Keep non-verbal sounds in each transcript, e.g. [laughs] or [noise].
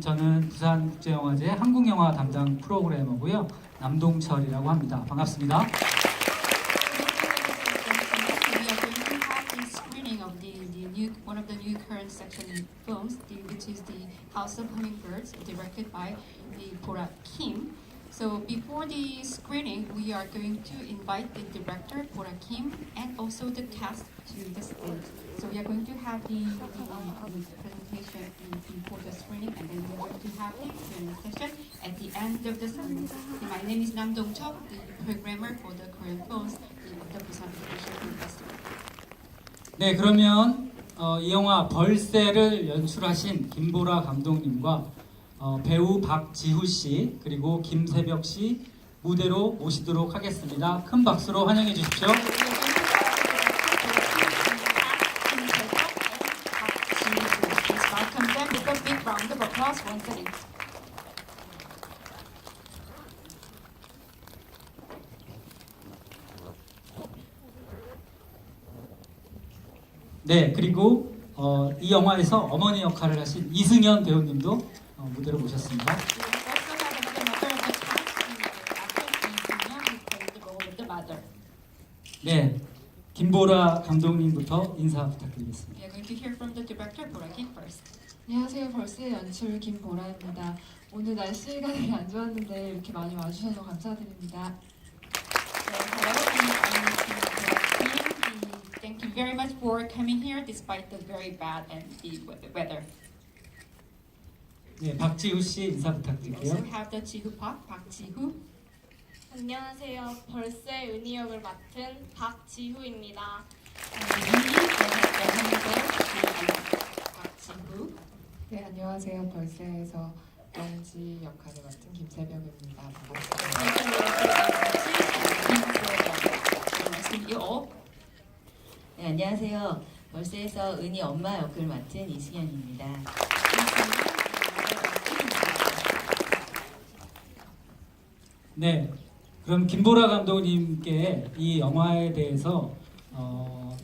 저는 부산국제영화제 한국영화 담당 프로그래머고요. 남동철이라고 합니다. 반갑습니다. One of the new current section films, the, which is the House of Hummingbirds, directed by the Bora Kim. So before the screening, we are going to invite the director Bora Kim and also the cast to the stage. So we are going to have the, the, the presentation in- before the screening, and then we are going to have the Q&A session at the end of the ceremony. My name is Nam Dong Chok, the programmer for the Korean films, the, the Busan International Film Festival. 네, 그러면 어, 이 영화 벌새를 연출하신 김보라 감독님과 어, 배우 박지후 씨 그리고 김세벽 씨 무대로 모시도록 하겠습니다. 큰 박수로 환영해 주십시오. 네, 그리고 어, 이 영화에서 어머니 역할을 하신 이승현 배우님도 어, 무대로 모셨습니다. 네, 김보라 감독님부터 인사 부탁드리겠습니다. We are going to hear from the director, Bora Kim first. 안녕하세요. 벌스의 연출 김보라입니다. 오늘 날씨가 되게 안 좋았는데 이렇게 많이 와주셔서 감사드립니다. So, hello, I'm Bora Kim. Thank you very much for coming here despite the very bad and the we- weather. 네, 박지우 씨 인사 We also 부탁드릴게요. have the Jihu Park, Park Jihu. 안녕하세요. 벌새 은희 역을 맡은 박지후입니다. 박지후. 네, 안녕하세요. 벌스에서 영지 역할을 맡은 김세벽입니다. 반갑습니다. 네, 안녕하세요. 벌새에서 은희 엄마 역을 맡은 이승현입니다. 네, 그럼 김보라 감독님께 이 영화에 대해서 어,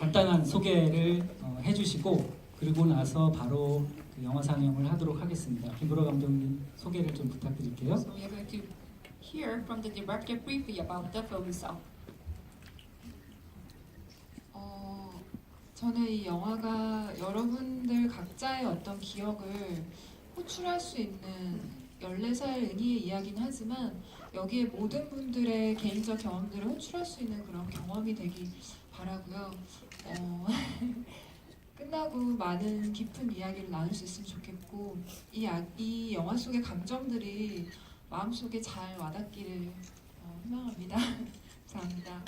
간단한 소개를 어, 해주시고 그리고 나서 바로 그 영화 상영을 하도록 하겠습니다. 김보라 감독님 소개를 좀 부탁드릴게요. So we are going to hear from the director briefly about the film itself. 어, 저는 이 영화가 여러분들 각자의 어떤 기억을 호출할 수 있는 14살 은희의 이야기는 하지만 여기에 모든 분들의 개인적 경험들을 호출할 수 있는 그런 경험이 되길 바라고요. 어, [laughs] 끝나고 많은 깊은 이야기를 나눌 수 있으면 좋겠고 이, 아- 이 영화 속의 감정들이 마음속에 잘 와닿기를 어, 희망합니다. [laughs] 감사합니다.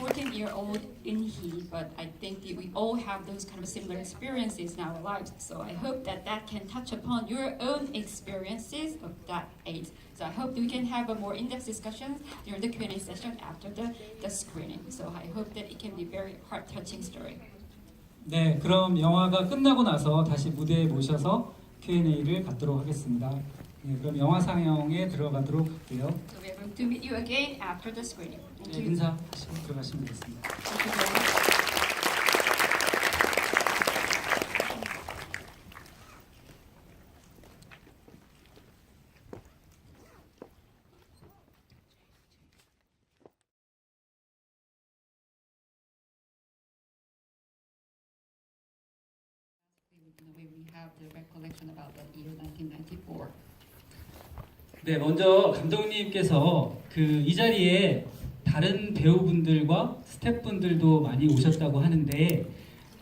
14-year-old in he, but I think that we all have those kind of similar experiences in our lives. So I hope that that can touch upon your own experiences of that age. So I hope we can have a more in-depth discussion during the Q&A session after the, the screening. So I hope that it can be very heart-touching story. 네, 그럼 영화가 끝나고 나서 다시 무대에 모셔서 Q&A를 갖도록 하겠습니다. 네, 그럼 영화 상영에 들어가도록 할게요. So we are going to meet you again after the screening. 네. 인사하시고 들어가시면 되겠습니다. Thank you very much. In a way, we have the recollection about the year 1994. 네, 먼저 감독님께서 그 이 자리에 다른 배우분들과 스태프분들도 많이 오셨다고 하는데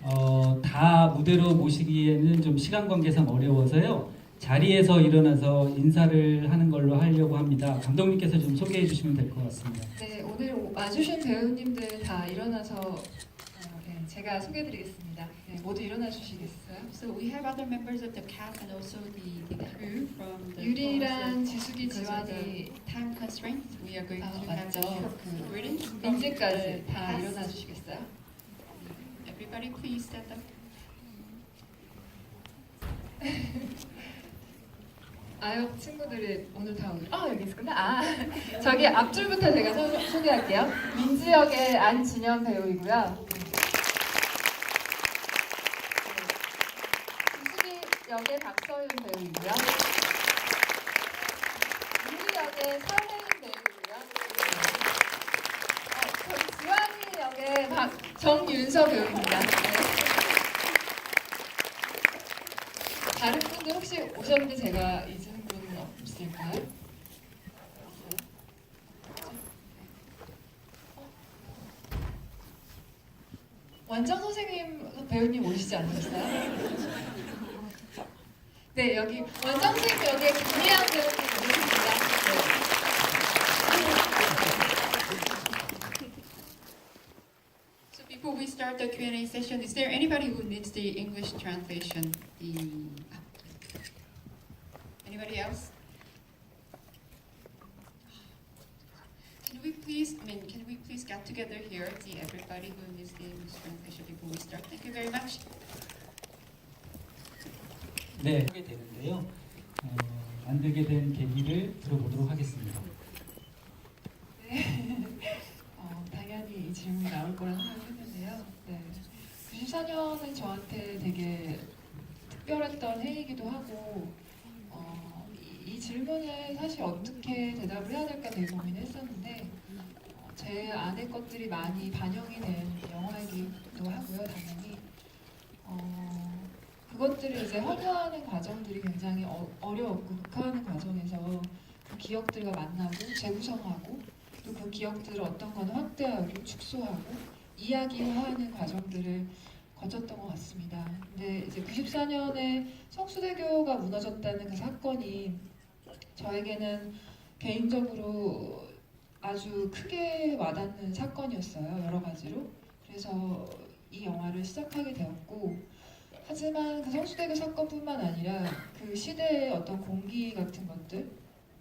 어, 다 무대로 모시기에는 좀 시간 관계상 어려워서요. 자리에서 일어나서 인사를 하는 걸로 하려고 합니다. 감독님께서 좀 소개해 주시면 될 것 같습니다. 네, 오늘 와주신 배우님들 다 일어나서 제가 소개해드리겠습니다. 네, 모두 일어나 주시겠어요? So we have other members of the cast and also the, the crew from the 유리랑 지숙이, because of the 지환이, time constraints, we are going 아, to have 맞죠. the short greeting from 민지까지 the 다 cast. 일어나 주시겠어요? Everybody please stand up. 아역 친구들이 오늘 다 오늘 아 여기 있었구나 아 저기 앞줄부터 제가 소, 소개할게요 민지 역의 안진현 배우이고요 역의 박서윤 배우이고요. 윤희 역의 설혜인 배우이고요. 어, 저 지환이 역의 박 정윤서 배우입니다. 네. 다른 분들 혹시 오셨는데 제가 잊은 분은 없을까요? 원장 선생님 배우님 오시지 않으셨어요? 네 여기 원장 선생님 여기 김미양 배우님 오셨습니다. 네. So before we start the Q&A session, is there anybody who needs the English translation? The anybody else? Can we please, I mean, can we please get together here, see everybody who needs the English translation before we 네, 하게 되는데요. 어, 만들게 된 계기를 들어보도록 하겠습니다. [laughs] 어, 당연히 이 질문이 나올 거라 생각했는데요. 네. 94년은 저한테 되게 특별했던 해이기도 하고 어, 이, 이 질문에 사실 어떻게 대답을 해야 될까 되게 고민했었는데 어, 제 안에 것들이 많이 반영이 된 영화이기도 하고요, 당연히. 어, 그것들을 이제 활용하는 과정들이 굉장히 어, 어려웠고 극화하는 과정에서 그 기억들과 만나고 재구성하고 또 그 기억들을 어떤 건 확대하고 축소하고 이야기화하는 과정들을 거쳤던 것 같습니다. 근데 이제 94년에 성수대교가 무너졌다는 그 사건이 저에게는 개인적으로 아주 크게 와닿는 사건이었어요. 여러 가지로. 그래서 이 영화를 시작하게 되었고 하지만 그 성수대교 사건뿐만 아니라 그 시대의 어떤 공기 같은 것들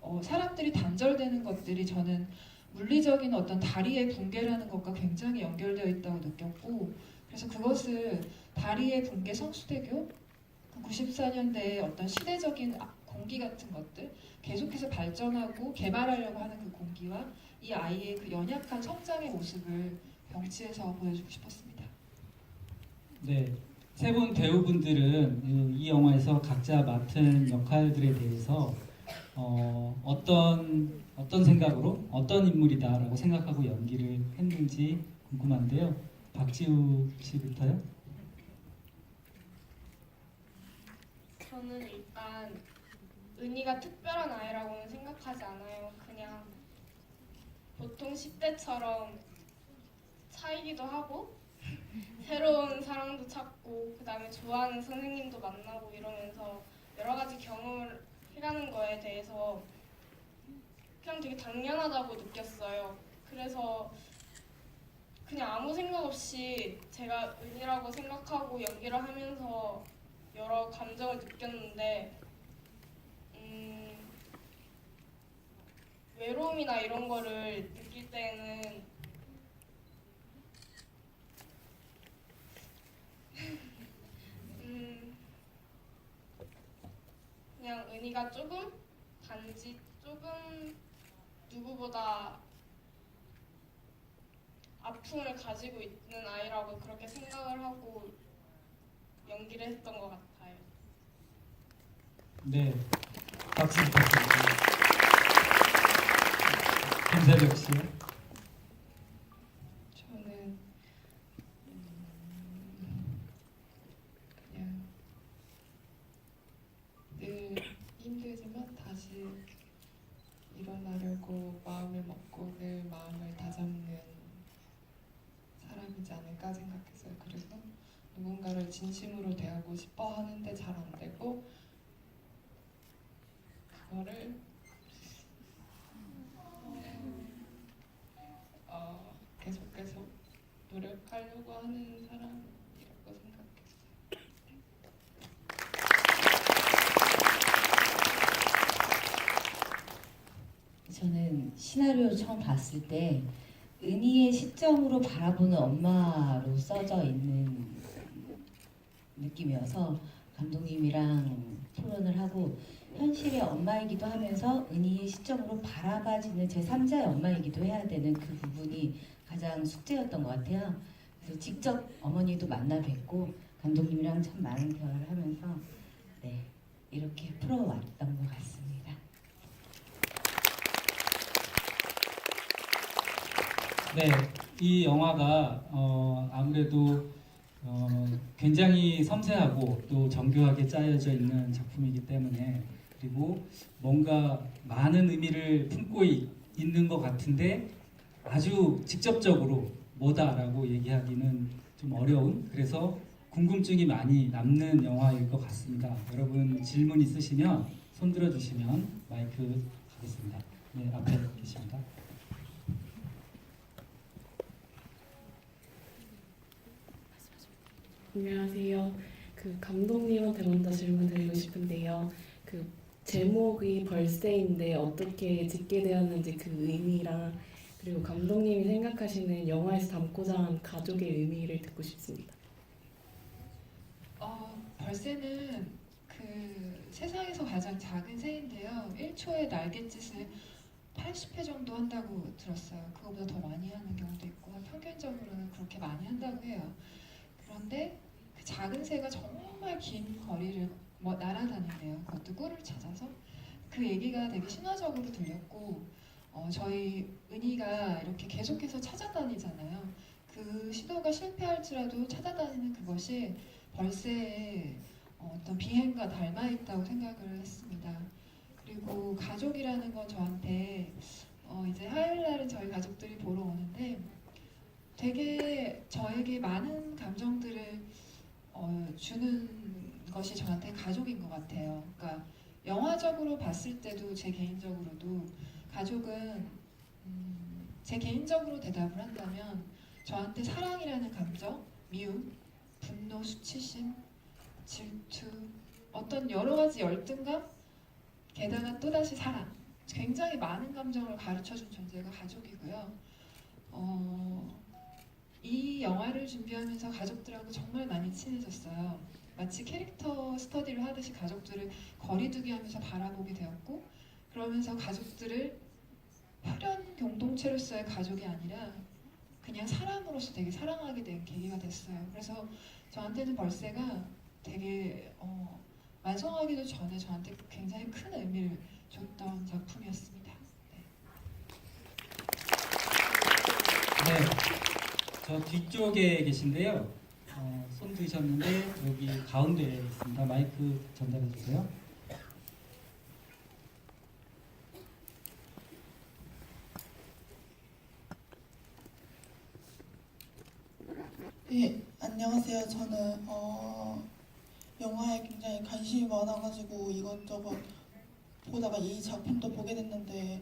어, 사람들이 단절되는 것들이 저는 물리적인 어떤 다리의 붕괴라는 것과 굉장히 연결되어 있다고 느꼈고 그래서 그것을 다리의 붕괴 성수대교 그 94년대의 어떤 시대적인 아- 공기 같은 것들 계속해서 발전하고 개발하려고 하는 그 공기와 이 아이의 그 연약한 성장의 모습을 병치해서 보여주고 싶었습니다. 네, 세 분 배우분들은 이- 이 영화에서 각자 맡은 역할들에 대해서 어, 어떤 어떤 생각으로 어떤 인물이다라고 생각하고 연기를 했는지 궁금한데요. 박지우 씨부터요. 저는 일단 은희가 특별한 아이라고는 생각하지 않아요. 그냥 보통 10대처럼 차이기도 하고 새로운 사랑도 찾고 그 다음에 좋아하는 선생님도 만나고 이러면서 여러 가지 경험을 해가는 거에 대해서 그냥 되게 당연하다고 느꼈어요. 그래서 그냥 아무 생각 없이 제가 은희라고 생각하고 연기를 하면서 여러 감정을 느꼈는데 음, 외로움이나 이런 거를 느낄 때는 음, 은희가 조금 단지 조금 누구보다 아픔을 가지고 있는 아이라고 그렇게 생각을 하고 연기를 했던 것 같아요. 네, 박수 부탁드립니다. 김세벽 씨요. 저는 음, 그냥 늘 힘들지만 다시 일어나려고 마음을 먹고 늘 마음을 다잡는 사람이지 않을까 생각했어요. 그래서 누군가를 진심으로 대하고 싶어 하는데 잘 안 되고 그거를 어, 계속 계속 노력하려고 하는 사람이라고 생각했어요. 저는 시나리오 처음 봤을 때 은희의 시점으로 바라보는 엄마로 써져 있는 느낌이어서 감독님이랑 토론을 하고 현실의 엄마이기도 하면서 은희의 시점으로 바라봐지는 제3자의 엄마이기도 해야 되는 그 부분이 가장 숙제였던 것 같아요. 그래서 직접 어머니도 만나 뵙고 감독님이랑 참 많은 대화를 하면서 네, 이렇게 풀어왔던 것 같습니다. 네, 이 영화가 어, 아무래도 어, 굉장히 섬세하고 또 정교하게 짜여져 있는 작품이기 때문에 그리고 뭔가 많은 의미를 품고 이- 있는 것 같은데 아주 직접적으로 뭐다라고 얘기하기는 좀 어려운 그래서 궁금증이 많이 남는 영화일 것 같습니다. 여러분 질문 있으시면 손 들어 주시면 마이크 가겠습니다. 네, 앞에 계십니다. 안녕하세요. 그 감독님한테 먼저 질문 드리고 싶은데요. 그 제목이 벌새인데 어떻게 짓게 되었는지 그 의미랑 그리고 감독님이 생각하시는 영화에서 담고자 하는 가족의 의미를 듣고 싶습니다. 어, 벌새는 그 세상에서 가장 작은 새인데요. 1초에 날갯짓을 80회 정도 한다고 들었어요. 그거보다 더 많이 하는 경우도 있고 평균적으로는 그렇게 많이 한다고 해요. 그런데 그 작은 새가 정말 긴 거리를 뭐 날아다닌대요. 그것도 꿀을 찾아서 그 얘기가 되게 신화적으로 들렸고 어, 저희 은희가 이렇게 계속해서 찾아다니잖아요. 그 시도가 실패할지라도 찾아다니는 그것이 벌새의 어, 어떤 비행과 닮아 있다고 생각을 했습니다. 그리고 가족이라는 건 저한테 어, 이제 화요일 날은 저희 가족들이 보러 오는데 되게 저에게 많은 감정들을 어, 주는 것이 저한테 가족인 것 같아요. 그러니까 영화적으로 봤을 때도 제 개인적으로도 가족은 음, 제 개인적으로 대답을 한다면 저한테 사랑이라는 감정, 미움, 분노, 수치심, 질투, 어떤 여러 가지 열등감, 게다가 또다시 사랑. 굉장히 많은 감정을 가르쳐준 존재가 가족이고요. 어, 이 영화를 준비하면서 가족들하고 정말 많이 친해졌어요. 마치 캐릭터 스터디를 하듯이 가족들을 거리두기 하면서 바라보게 되었고, 그러면서 가족들을 혈연 공동체로서의 가족이 아니라 그냥 사람으로서 되게 사랑하게 된 계기가 됐어요. 그래서 저한테는 벌새가 되게 어, 완성하기도 전에 저한테 굉장히 큰 의미를 줬던 작품이었습니다. 네. 네, 저 뒤쪽에 계신데요. 어, 손 드셨는데 여기 가운데에 있습니다. 마이크 전달해 주세요. 예, 안녕하세요. 저는 어, 영화에 굉장히 관심이 많아가지고 이것저것 보다가 이 작품도 보게 됐는데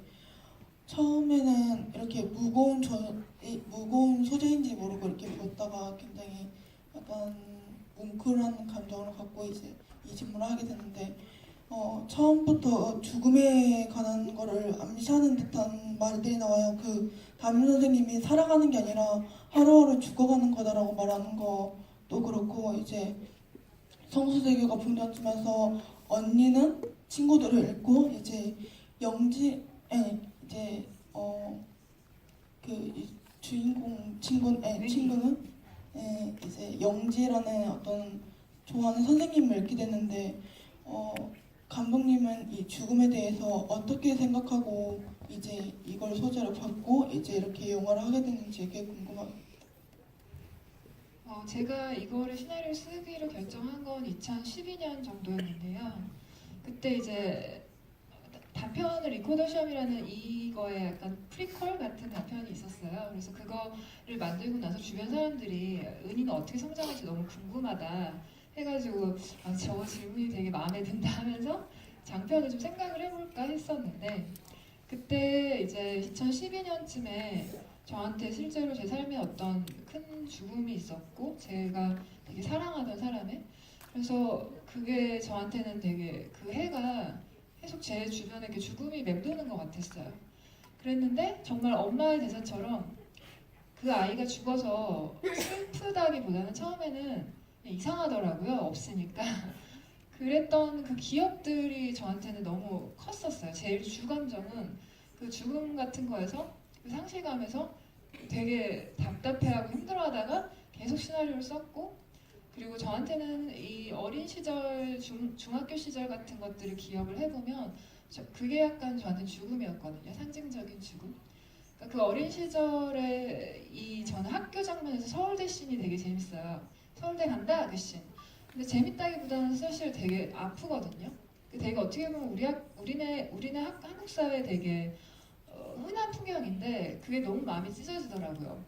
처음에는 이렇게 무거운 저, 이 무거운 소재인지 모르고 이렇게 보다가 굉장히 약간 뭉클한 감정을 갖고 이제 이 질문을 하게 됐는데 어, 처음부터 죽음에 관한 거를 암시하는 듯한 말들이 나와요. 그 담임 선생님이 살아가는 게 아니라 하루하루 죽어가는 거다라고 말하는 것도 그렇고 이제 성수대교가 붕괴되면서 언니는 친구들을 잃고 이제 영지 에 이제 어그 주인공 친구 에 친구는 에 이제 영지라는 어떤 좋아하는 선생님을 잃게 됐는데 어 감독님은 이 죽음에 대해서 어떻게 생각하고 이제 이걸 소재로 받고 이제 이렇게 영화를 하게 됐는지 그게 궁금합니다. 어, 제가 이거를 시나리오 쓰기로 결정한 건 2012년 정도였는데요. 그때 이제 단편을 리코더 시험이라는 이거에 약간 프리퀄 같은 단편이 있었어요. 그래서 그거를 만들고 나서 주변 사람들이 은희는 어떻게 성장할지 너무 궁금하다 해가지고 아, 저 질문이 되게 마음에 든다 하면서 장편을 좀 생각을 해볼까 했었는데 그때 이제 2012년쯤에 저한테 실제로 제 삶에 어떤 큰 죽음이 있었고 제가 되게 사랑하던 사람의 그래서 그게 저한테는 되게 그 해가 계속 제 주변에 이렇게 죽음이 맴도는 것 같았어요. 그랬는데 정말 엄마의 대사처럼 그 아이가 죽어서 슬프다기보다는 처음에는 이상하더라고요. 없으니까. [laughs] 그랬던 그 기억들이 저한테는 너무 컸었어요. 제일 주감정은 그 죽음 같은 거에서 그 상실감에서 되게 답답해하고 힘들어하다가 계속 시나리오를 썼고 그리고 저한테는 이 어린 시절, 중, 중학교 시절 같은 것들을 기억을 해보면 저, 그게 약간 저한테 죽음이었거든요. 상징적인 죽음. 그러니까 그 어린 시절에 이 저는 학교 장면에서 서울대 씬이 되게 재밌어요. 서울대 간다 그 씬. 근데 재밌다기보다는 사실 되게 아프거든요. 그 되게 어떻게 보면 우리 학, 우리네 우리네 학, 한국 사회 되게 어, 흔한 풍경인데 그게 너무 마음이 찢어지더라고요.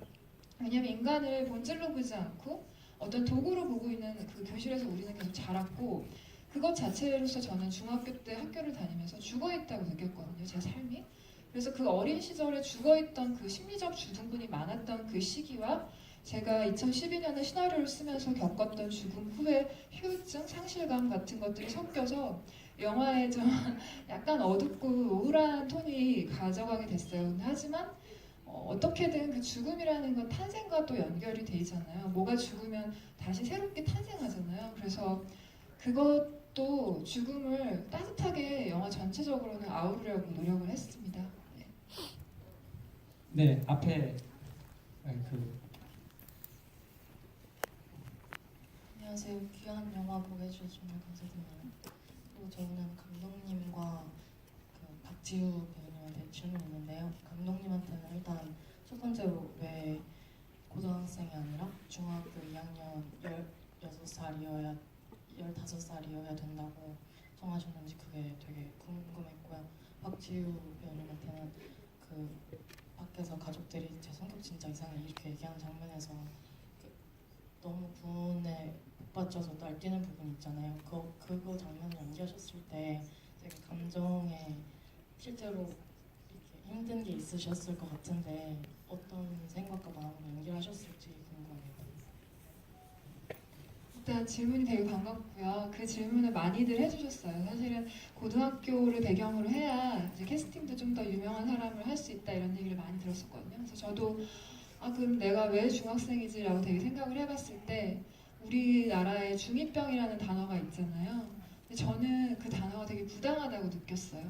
왜냐면 인간을 본질로 보지 않고 어떤 도구로 보고 있는 그 교실에서 우리는 계속 자랐고 그것 자체로서 저는 중학교 때 학교를 다니면서 죽어 있다고 느꼈거든요. 제 삶이. 그래서 그 어린 시절에 죽어 있던 그 심리적 주둔근이 많았던 그 시기와 제가 2012년에 시나리오를 쓰면서 겪었던 죽음 후의 후유증, 상실감 같은 것들이 섞여서 영화에 좀 [laughs] 약간 어둡고 우울한 톤이 가져가게 됐어요. 하지만 어, 어떻게든 그 죽음이라는 건 탄생과 또 연결이 돼 있잖아요. 뭐가 죽으면 다시 새롭게 탄생하잖아요. 그래서 그것도 죽음을 따뜻하게 영화 전체적으로는 아우르려고 노력을 했습니다. 네. 네, 앞에 아, 그 안녕하세요. 귀한 영화 보게 해주셔서 정말 감사드립니다. 그리고 저는 감독님과 그 박지우 배우님한테 질문이 있는데요. 감독님한테는 일단 첫 번째로 왜 고등학생이 아니라 중학교 2학년 16살이어야 15살이어야 된다고 정하셨는지 그게 되게 궁금했고요. 박지우 배우님한테는 그 밖에서 가족들이 제 성격 진짜 이상해 이렇게 얘기하는 장면에서 그 너무 분에 복받쳐서 날뛰는 부분 있잖아요. 그 그거 장면을 연기하셨을 때 되게 감정에 실제로 힘든 게 있으셨을 것 같은데 어떤 생각과 마음으로 연기하셨을지 궁금해요. 일단 질문이 되게 반갑고요. 그 질문을 많이들 해주셨어요. 사실은 고등학교를 배경으로 해야 이제 캐스팅도 좀 더 유명한 사람을 할 수 있다 이런 얘기를 많이 들었었거든요. 그래서 저도 아 그럼 내가 왜 중학생이지라고 되게 생각을 해봤을 때 우리나라에 중2병이라는 단어가 있잖아요. 근데 저는 그 단어가 되게 부당하다고 느꼈어요.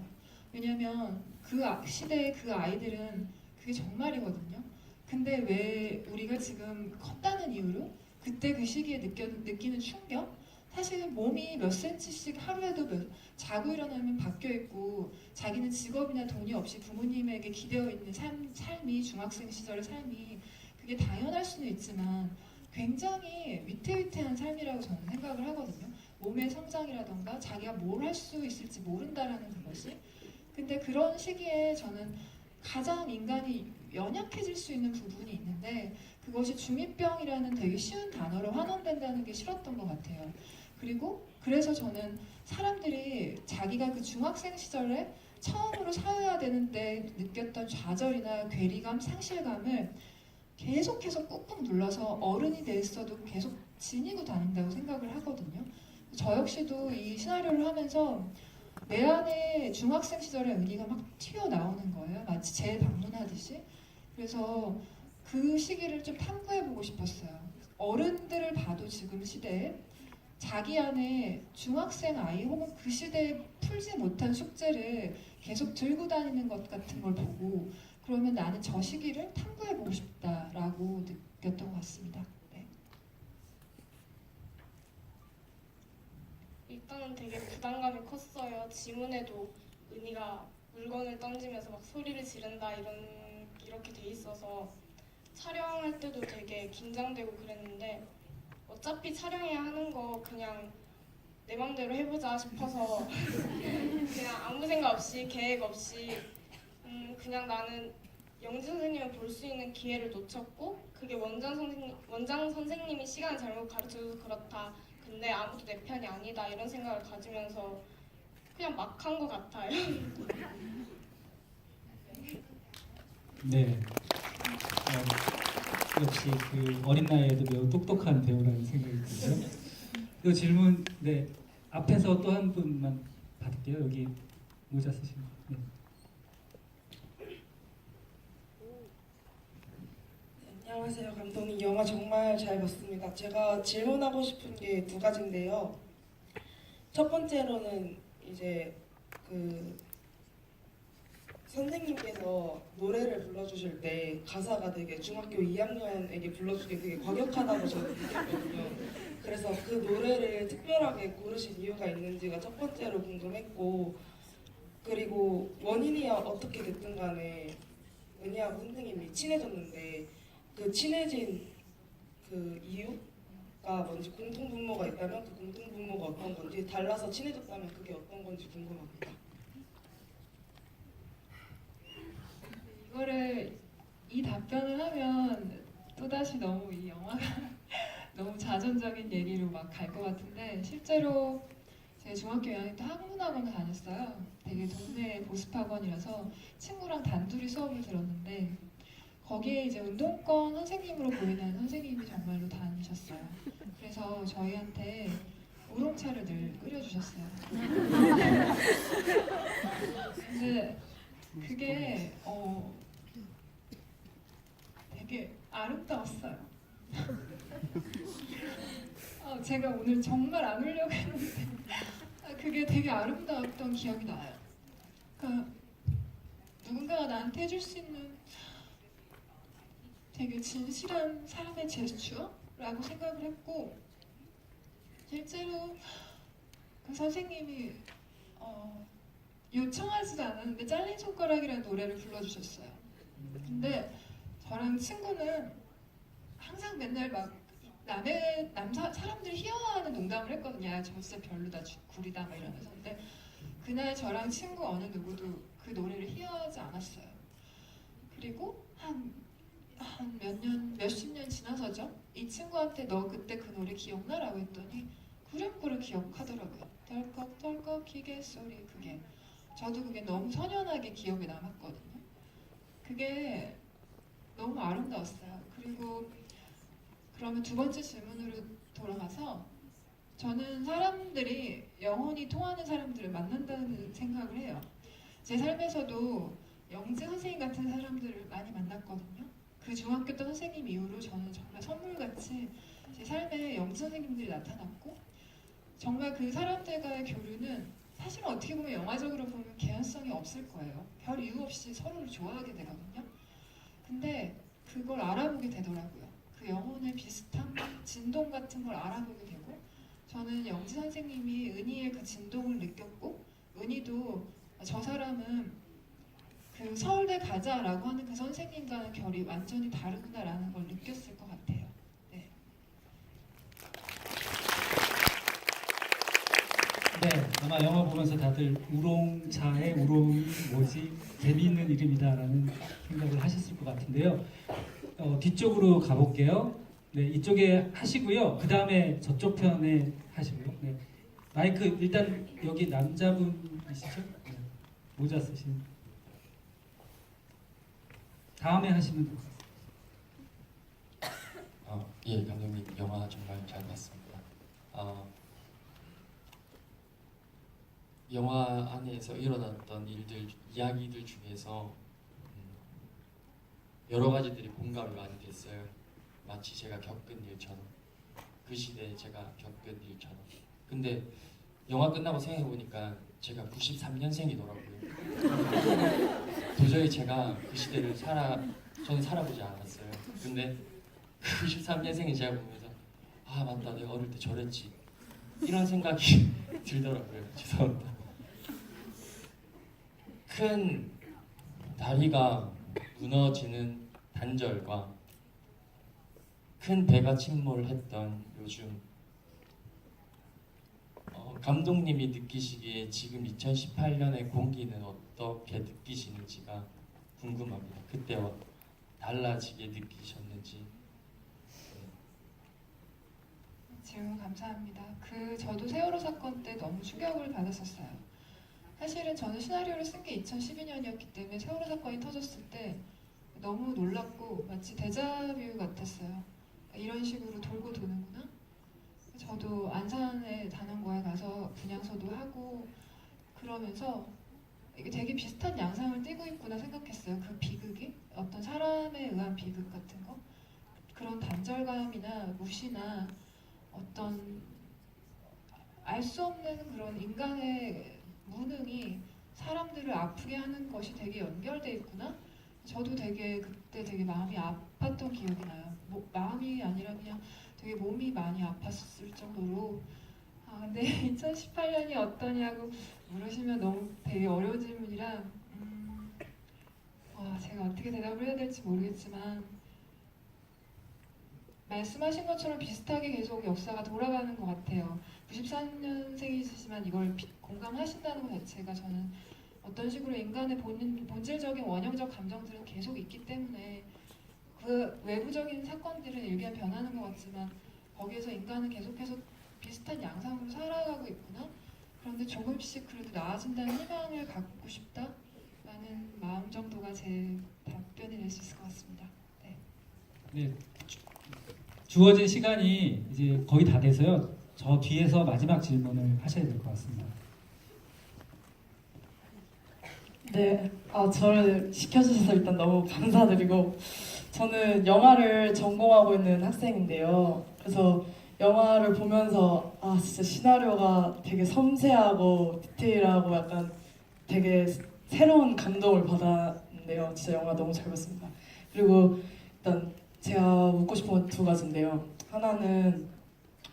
왜냐면 그 아- 시대의 그 아이들은 그게 정말이거든요. 근데 왜 우리가 지금 컸다는 이유로 그때 그 시기에 느껴, 느끼는 충격? 사실은 몸이 몇 센치씩 하루에도 몇, 자고 일어나면 바뀌어 있고 자기는 직업이나 돈이 없이 부모님에게 기대어 있는 삶, 삶이 중학생 시절의 삶이 그게 당연할 수는 있지만 굉장히 위태위태한 삶이라고 저는 생각을 하거든요. 몸의 성장이라던가 자기가 뭘 할 수 있을지 모른다라는 그것이. 근데 그런 시기에 저는 가장 인간이 연약해질 수 있는 부분이 있는데 그것이 중2병이라는 되게 쉬운 단어로 환원된다는 게 싫었던 것 같아요. 그리고 그래서 저는 사람들이 자기가 그 중학생 시절에 처음으로 사회화 되는데 느꼈던 좌절이나 괴리감, 상실감을 계속해서 꾹꾹 눌러서 어른이 됐어도 계속 지니고 다닌다고 생각을 하거든요. 저 역시도 이 시나리오를 하면서 내 안에 중학생 시절의 은희가 막 튀어나오는 거예요. 마치 재 방문하듯이. 그래서 그 시기를 좀 탐구해보고 싶었어요. 어른들을 봐도 지금 시대에 자기 안에 중학생 아이 혹은 그 시대에 풀지 못한 숙제를 계속 들고 다니는 것 같은 걸 보고 그러면 나는 저 시기를 탐구해보고 싶다라고 느꼈던 것 같습니다. 네. 일단은 되게 부담감이 컸어요. 지문에도 은희가 물건을 던지면서 막 소리를 지른다 이런 이렇게 돼 있어서 촬영할 때도 되게 긴장되고 그랬는데 어차피 촬영해야 하는 거 그냥 내 맘대로 해보자 싶어서 [laughs] 그냥 아무 생각 없이 계획 없이 음 그냥 나는 영지 선생님을 볼 수 있는 기회를 놓쳤고 그게 원장 선생님 원장 선생님이 시간을 잘못 가르쳐줘서 그렇다. 근데 아무도 내 편이 아니다 이런 생각을 가지면서 그냥 막 한 것 같아요. [laughs] 네. 어, 역시 그 어린 나이에도 매우 똑똑한 배우라는 생각이 들고요. 그 질문 네 앞에서 또 한 분만 받을게요. 여기 모자 쓰신 분. 네. 안녕하세요. 감독님 영화 정말 잘 봤습니다. 제가 질문하고 싶은 게 두 가지인데요. 첫 번째로는 이제 그 선생님께서 노래를 불러주실 때 가사가 되게 중학교 2학년에게 불러주기 되게 과격하다고 저는 느꼈거든요. 그래서 그 노래를 특별하게 고르신 이유가 있는지가 첫 번째로 궁금했고 그리고 원인이 어떻게 됐든 간에 은희하고 선생님이 친해졌는데 그 친해진 그 이유가 뭔지 공통 분모가 있다면 그 공통 분모가 어떤 건지 달라서 친해졌다면 그게 어떤 건지 궁금합니다. 이거를 이 답변을 하면 또다시 너무 이 영화가 [laughs] 너무 자전적인 얘기로 막 갈 것 같은데 실제로 제가 중학교 2학년 때 학문학원을 다녔어요. 되게 동네 보습학원이라서 친구랑 단둘이 수업을 들었는데 거기에 이제 운동권 선생님으로 보이는 선생님이 정말로 다니셨어요. 그래서 저희한테 우롱차를 늘 끓여주셨어요. 근데 그게 어 되게 아름다웠어요. 아, 제가 오늘 정말 안 울려고 했는데 아, 그게 되게 아름다웠던 기억이 나요. 그러니까 누군가가 나한테 해줄 수 있는 되게 진실한 사람의 제스처라고 생각을 했고 실제로 그 선생님이 어, 요청하지도 않았는데 잘린 손가락이라는 노래를 불러주셨어요. 근데 저랑 친구는 항상 맨날 막 남의 남사 사람들 희화화하는 농담을 했거든요. 야, 저 진짜 별로다, 주- 구리다 막 이러면서. 근데 그날 저랑 친구 어느 누구도 그 노래를 희화하지 않았어요. 그리고 한 한 몇 년, 몇십 년 지나서죠. 이 친구한테 너 그때 그 노래 기억나라고 했더니 구렴구름 기억하더라고요. 덜컥덜컥 기계 소리 그게 저도 그게 너무 선연하게 기억에 남았거든요. 그게 너무 아름다웠어요. 그리고 그러면 두 번째 질문으로 돌아가서 저는 사람들이 영혼이 통하는 사람들을 만난다는 생각을 해요. 제 삶에서도 영재 선생님 같은 사람들을 많이 만났거든요. 그 중학교 때 선생님 이후로 저는 정말 선물같이 제 삶에 영재 선생님들이 나타났고 정말 그 사람들과의 교류는 사실은 어떻게 보면 영화적으로 보면 개연성이 없을 거예요. 별 이유 없이 서로를 좋아하게 되거든요. 근데 그걸 알아보게 되더라고요. 그 영혼의 비슷한 진동 같은 걸 알아보게 되고 저는 영지 선생님이 은희의 그 진동을 느꼈고 은희도 저 사람은 그 서울대 가자라고 하는 그 선생님과는 결이 완전히 다르구나라는 걸 느꼈을 것 같아요. 네. 네, 아마 영화 보면서 다들 우롱차의 우롱이 뭐지 재미있는 이름이다라는 생각을 하셨을 것 같은데요. 어, 뒤쪽으로 가볼게요. 네, 이쪽에 하시고요. 그 다음에 저쪽 편에 하시고요. 네. 마이크 일단 여기 남자분이시죠? 네. 모자 쓰신. 다음에 하시면 될것 같습니다. 어, 예, 감독님 영화 정말 잘 봤습니다. 어, 영화 안에서 일어났던 일들, 이야기들 중에서 음, 여러 가지들이 공감이 많이 됐어요. 마치 제가 겪은 일처럼 그 시대에 제가 겪은 일처럼. 근데 영화 끝나고 생각해 보니까 제가 93년생이더라고요. [laughs] 도저히 제가 그 시대를 살아 저는 살아보지 않았어요. 근데 93년생인 제가 보면서 아 맞다 내가 어릴 때 저랬지 이런 생각이 [laughs] 들더라고요 죄송합니다 큰 다리가 무너지는 단절과 큰 배가 침몰했던 요즘 어, 감독님이 느끼시기에 지금 2018년의 공기는 어떻게 느끼시는지가 궁금합니다 그때와 달라지게 느끼셨는지 질문 감사합니다. 그 저도 세월호 사건 때 너무 충격을 받았었어요. 사실은 저는 시나리오를 쓴 게 2012년이었기 때문에 세월호 사건이 터졌을 때 너무 놀랍고 마치 데자뷰 같았어요. 이런 식으로 돌고 도는구나. 저도 안산의 단원고에 가서 분향소도 하고 그러면서 이게 되게 비슷한 양상을 띠고 있구나 생각했어요. 그 비극이 어떤 사람에 의한 비극 같은 거 그런 단절감이나 무시나 어떤 알 수 없는 그런 인간의 무능이 사람들을 아프게 하는 것이 되게 연결돼 있구나. 저도 되게 그때 되게 마음이 아팠던 기억이 나요. 뭐, 마음이 아니라 그냥 되게 몸이 많이 아팠을 정도로 아 근데 [laughs] 2018년이 어떠냐고 물으시면 너무 되게 어려운 질문이라 음, 와 제가 어떻게 대답을 해야 될지 모르겠지만 말씀하신 것처럼 비슷하게 계속 역사가 돌아가는 것 같아요. 93년생이시지만 이걸 비- 공감하신다는 것 자체가 저는 어떤 식으로 인간의 본, 본질적인 원형적 감정들은 계속 있기 때문에 그 외부적인 사건들은 일견 변하는 것 같지만 거기에서 인간은 계속해서 비슷한 양상으로 살아가고 있구나. 그런데 조금씩 그래도 나아진다는 희망을 갖고 싶다라는 마음 정도가 제 답변이 될 수 있을 것 같습니다. 네, 주- 주어진 시간이 이제 거의 다 돼서요. 저 뒤에서 마지막 질문을 하셔야 될 것 같습니다. 네, 아, 저를 시켜주셔서 일단 너무 감사드리고 저는 영화를 전공하고 있는 학생인데요. 그래서 영화를 보면서 아 진짜 시나리오가 되게 섬세하고 디테일하고 약간 되게 새로운 감동을 받았는데요. 진짜 영화 너무 잘 봤습니다. 그리고 일단 제가 묻고 싶은 건 두 가지인데요. 하나는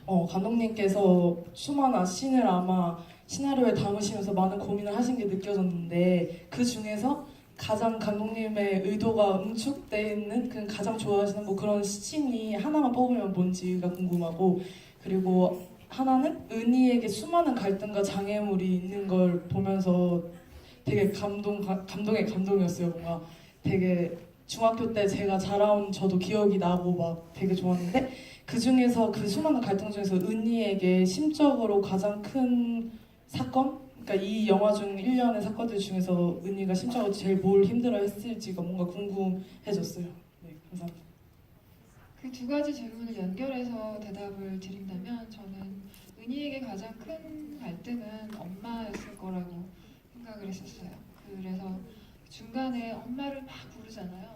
어, 감독님께서 수많은 씬을 아마 시나리오에 담으시면서 많은 고민을 하신 게 느껴졌는데 그 중에서 가장 감독님의 의도가 응축돼 있는 그 가장 좋아하시는 뭐 그런 씬이 하나만 뽑으면 뭔지가 궁금하고 그리고 하나는 은희에게 수많은 갈등과 장애물이 있는 걸 보면서 되게 감동 가- 감동의 감동이었어요. 뭔가 되게 중학교 때 제가 자라온 저도 기억이 나고 막 되게 좋았는데 그 중에서 그 수많은 갈등 중에서 은희에게 심적으로 가장 큰 사건? 그러니까 이 영화 중 일련의 사건들 중에서 은희가 심적으로 제일 뭘 힘들어 했을지가 뭔가 궁금해졌어요. 네, 감사합니다. 그 두 가지 질문을 연결해서 대답을 드린다면 저는 은희에게 가장 큰 갈등은 엄마였을 거라고 생각을 했었어요. 그래서 중간에 엄마를 막 부르잖아요.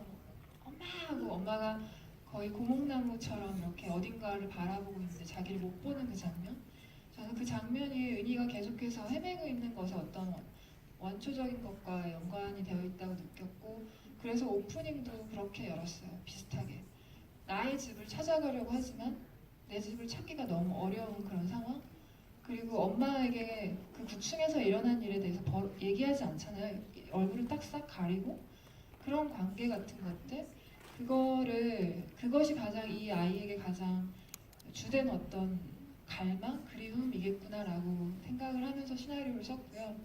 엄마 하고 엄마가 거의 고목나무처럼 이렇게 어딘가를 바라보고 있는데 자기를 못 보는 그 장면. 저는 그 장면이 은희가 계속해서 헤매고 있는 것에 어떤 원- 원초적인 것과 연관이 되어 있다고 느꼈고 그래서 오프닝도 그렇게 열었어요. 비슷하게. 나의 집을 찾아가려고 하지만 내 집을 찾기가 너무 어려운 그런 상황. 그리고 엄마에게 그 9층에서 일어난 일에 대해서 벌- 얘기하지 않잖아요. 얼굴을 딱싹 가리고 그런 관계 같은 것들. 그거를 그것이 가장 이 아이에게 가장 주된 어떤 갈망, 그리움이겠구나라고 생각을 하면서 시나리오를 썼고요.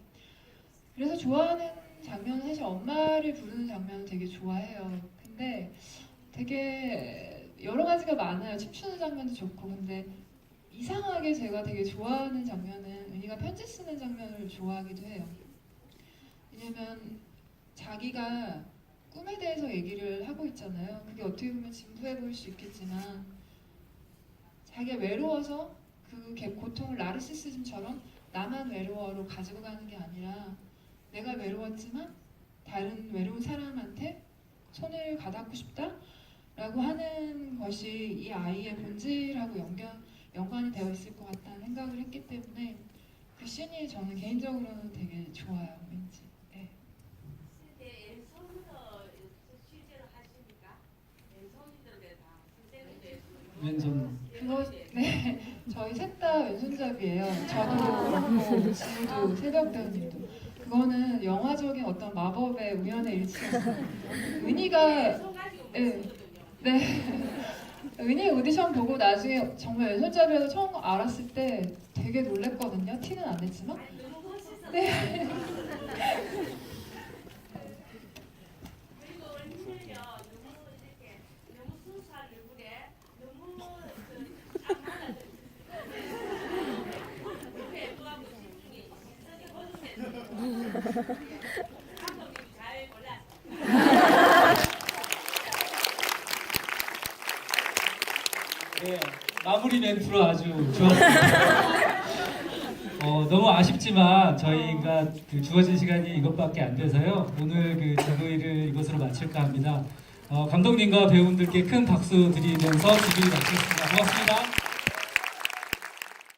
그래서 좋아하는 장면은 사실 엄마를 부르는 장면을 되게 좋아해요. 근데 되게 여러 가지가 많아요. 춤추는 장면도 좋고 근데 이상하게 제가 되게 좋아하는 장면은 은희가 편지 쓰는 장면을 좋아하기도 해요. 왜냐면 자기가 꿈에 대해서 얘기를 하고 있잖아요. 그게 어떻게 보면 진부해 보일 수 있겠지만 자기가 외로워서 그 개- 고통을 나르시시즘처럼 나만 외로워로 가지고 가는 게 아니라 내가 외로웠지만 다른 외로운 사람한테 손을 가닿고 싶다라고 하는 것이 이 아이의 본질하고 연관 연관이 되어 있을 것 같다는 생각을 했기 때문에 그 씬이 저는 개인적으로는 되게 좋아요, 왠지. 네. 왼손 그거 네 저희 셋 다 왼손잡이에요. 저도 그렇고 지우도 새벽 배우님도 그거는 영화적인 어떤 마법의 우연의 일치였어요. 은희가 네, 네. 은희 오디션 보고 나중에 정말 왼손잡이라서 처음 알았을 때 되게 놀랬거든요. 티는 안 냈지만. 네. 네, 마무리 멘트로 아주 좋았습니다. 어, 너무 아쉽지만 저희가 그 주어진 시간이 이것밖에 안 돼서요. 오늘 그 자구이를 이것으로 마칠까 합니다. 어, 감독님과 배우분들께 큰 박수 드리면서 기분이 마치겠습니다. 고맙습니다.